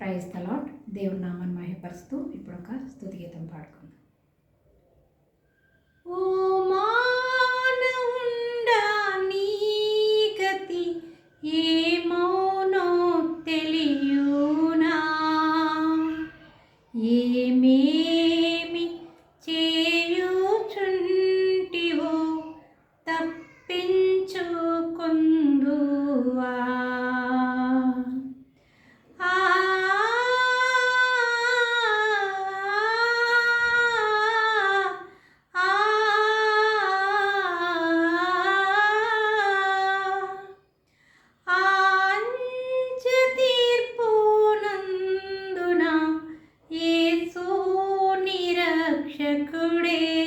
Praise the lot దేవుని నామాన్ని మహిపరుస్తూ ఇప్పుడు ఒక స్థుతిగీతం పాడుకుందాం. ఓ കൂടെ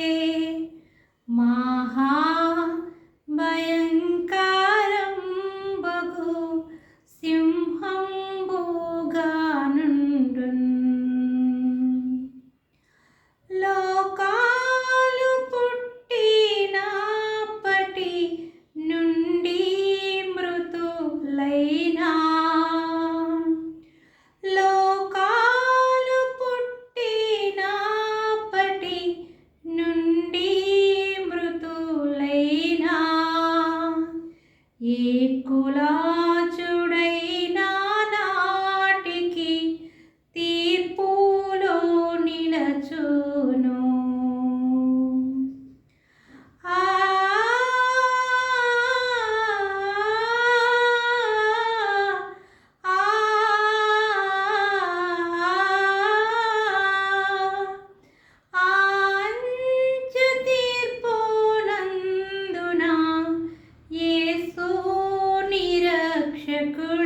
எனக்கு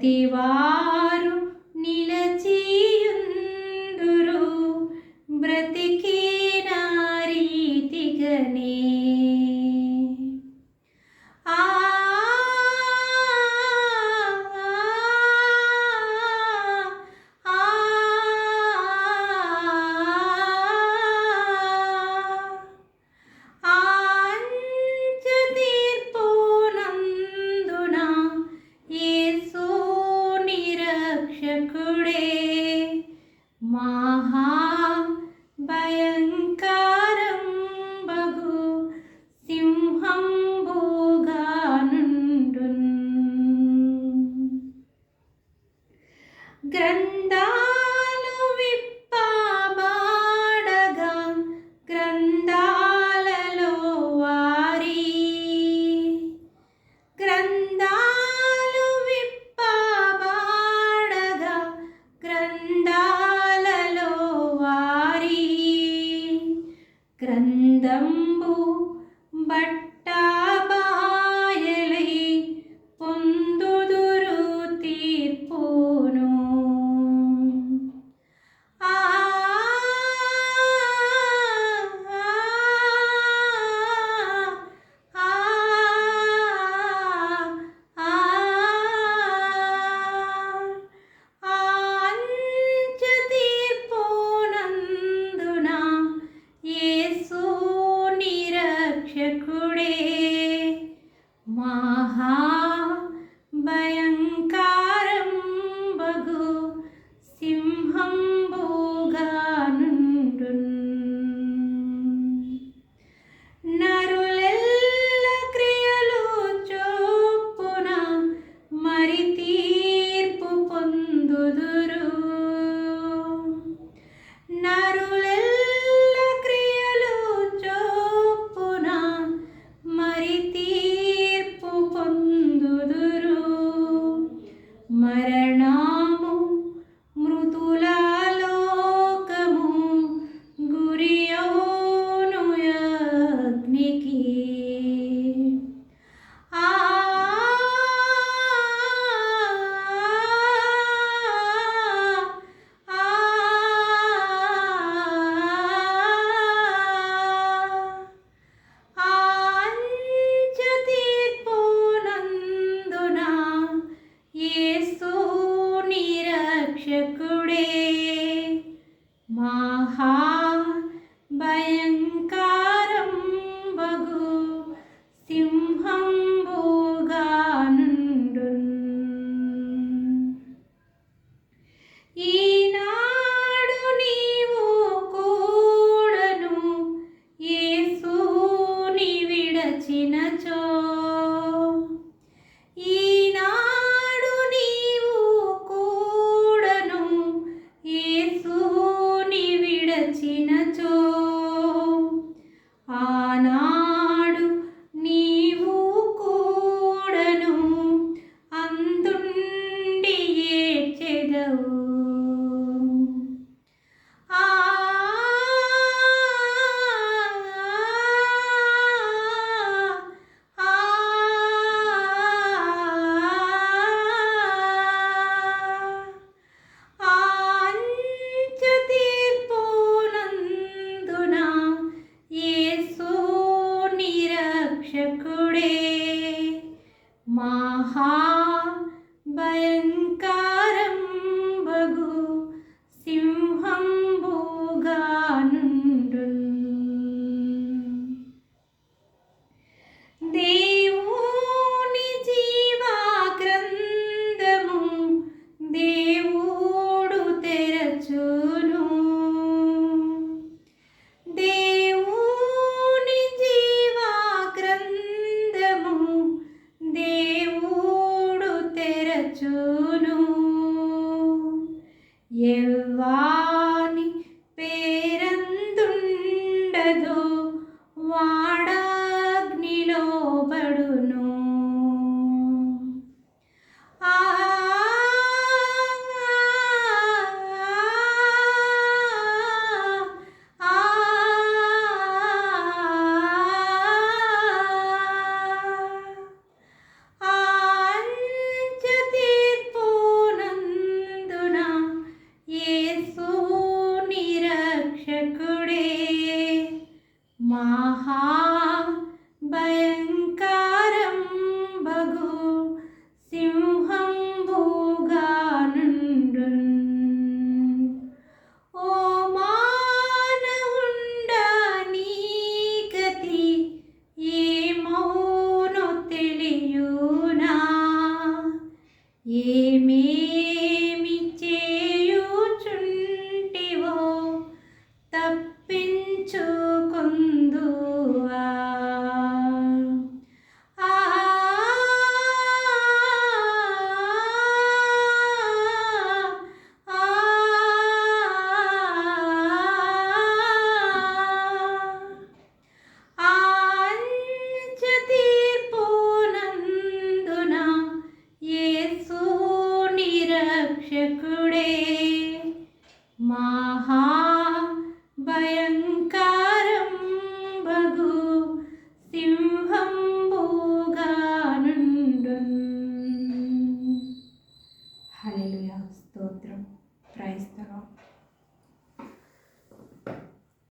தீவார் మహాభయంకరం బహు సింహం భోగానుండు గ్రంథాలు విప్పబాడగా గ్రంథాలలో వారి. గ్రంథాలు విప్పబాడగా గ్రంథ